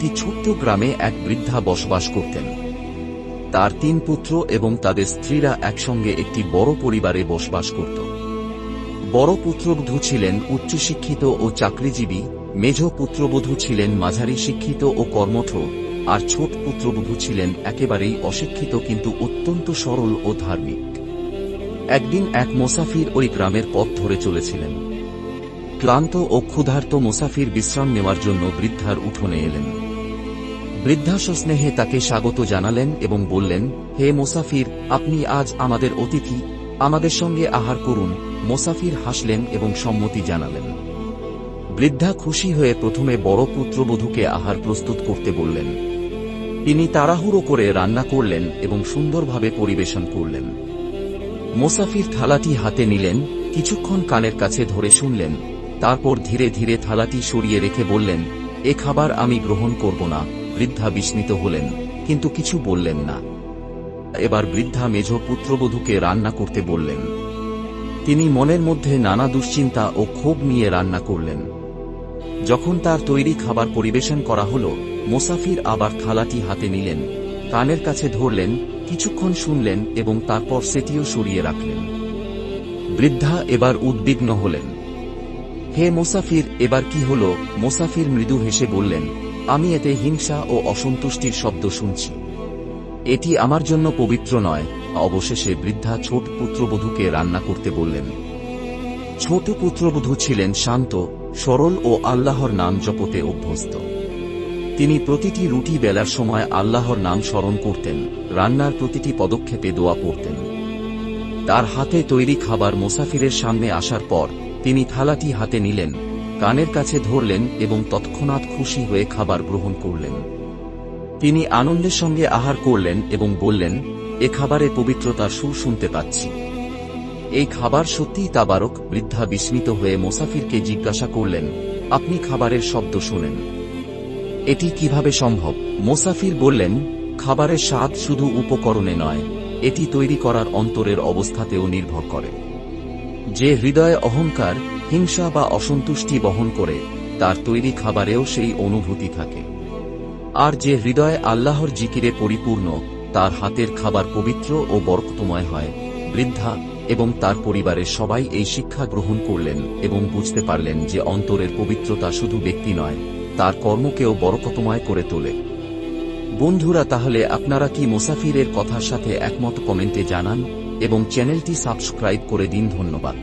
একটি ছোট্ট গ্রামে এক বৃদ্ধা বসবাস করতেন। তার তিন পুত্র এবং তাদের স্ত্রীরা একসঙ্গে একটি বড় পরিবারে বসবাস করত। বড় পুত্রবধূ ছিলেন উচ্চশিক্ষিত ও চাকরিজীবী মেজ পুত্রবধূ ছিলেন মাঝারি শিক্ষিত ও কর্মঠ, আর ছোট পুত্রবধূ ছিলেন একেবারেই অশিক্ষিত কিন্তু অত্যন্ত সরল ও ধার্মিক। একদিন এক মোসাফির ওই গ্রামের পথ ধরে চলেছিলেন। ক্লান্ত ও ক্ষুধার্ত মোসাফির বিশ্রাম নেওয়ার জন্য বৃদ্ধার উঠোনে এলেন। বৃদ্ধা সস্নেহে তাকে স্বাগত জানালেন এবং বললেন, হে মোসাফির, আপনি আজ আমাদের অতিথি। আমাদের সঙ্গে আহার করুন। মোসাফির হাসলেন এবং সম্মতি জানালেন। বৃদ্ধা খুশি হয়ে প্রথমে বড় পুত্রবধূকে আহার প্রস্তুত করতে বললেন। তিনি তাড়াহুড়ো করে রান্না করলেন এবং সুন্দরভাবে পরিবেশন করলেন। মোসাফির থালাটি হাতে নিলেন, কিছুক্ষণ কানের কাছে ধরে শুনলেন। তারপর ধীরে ধীরে থালাটি সরিয়ে রেখে বললেন, এ খাবার আমি গ্রহণ করব না। বৃদ্ধা বিস্মিত হলেন, কিন্তু কিছু বললেন না। এবার বৃদ্ধা মেঝ পুত্রবধূকে রান্না করতে বললেন। তিনি মনের মধ্যে নানা দুশ্চিন্তা ও ক্ষোভ নিয়ে রান্না করলেন। যখন তার তৈরি খাবার পরিবেশন করা হল, মোসাফির আবার থালাটি হাতে নিলেন, কানের কাছে ধরলেন, কিছুক্ষণ শুনলেন এবং তারপর সেটিও সরিয়ে রাখলেন। বৃদ্ধা এবার উদ্বিগ্ন হলেন। হে মোসাফির, এবার কি হল? মোসাফির মৃদু হেসে বললেন, আমি এতে হিংসা ও অসন্তুষ্টির শব্দ শুনছি। এটি আমার জন্য পবিত্র নয়। অবশেষে বৃদ্ধা ছোট পুত্রবধূকে রান্না করতে বললেন। ছোট পুত্রবধূ ছিলেন শান্ত, সরল ও আল্লাহর নাম জপতে অভ্যস্ত। তিনি প্রতিটি রুটি বেলার সময় আল্লাহর নাম স্মরণ করতেন, রান্নার প্রতিটি পদক্ষেপে দোয়া পড়তেন। তার হাতে তৈরি খাবার মোসাফিরের সামনে আসার পর তিনি থালাটি হাতে নিলেন, কানের কাছে ধরলেন এবং তৎক্ষণাৎ খুশি হয়ে খাবার গ্রহণ করলেন। তিনি আনন্দের সঙ্গে আহার করলেন এবং বললেন, এ খাবারে পবিত্রতার সুর শুনতে পাচ্ছি। এই খাবার সত্যিই তাবারক বৃদ্ধা বিস্মিত হয়ে মোসাফিরকে জিজ্ঞাসা করলেন, আপনি খাবারের শব্দ শুনেন। এটি কীভাবে সম্ভব? মোসাফির বললেন, খাবারের স্বাদ শুধু উপকরণে নয়, এটি তৈরি করার অন্তরের অবস্থাতেও নির্ভর করে। যে হৃদয়ে অহংকার, হিংসা বা অসন্তুষ্টি বহন করে, তার তৈরি খাবারেও সেই অনুভূতি থাকে। আর যে হৃদয়ে আল্লাহর জিকিরে পরিপূর্ণ, তার হাতের খাবার পবিত্র ও বরকতময় হয়, বৃদ্ধা, এবং তার পরিবারের সবাই এই শিক্ষা গ্রহণ করলেন এবং বুঝতে পারলেন যে অন্তরের পবিত্রতা শুধু ব্যক্তি নয়, তার কর্মকেও বরকতময় করে তোলে। বন্ধুরা, তাহলে আপনারা কি মুসাফিরের কথার সাথে একমত কমেন্টে জানান? এবং চ্যানেলটি সাবস্ক্রাইব করে দিন ধন্যবাদ।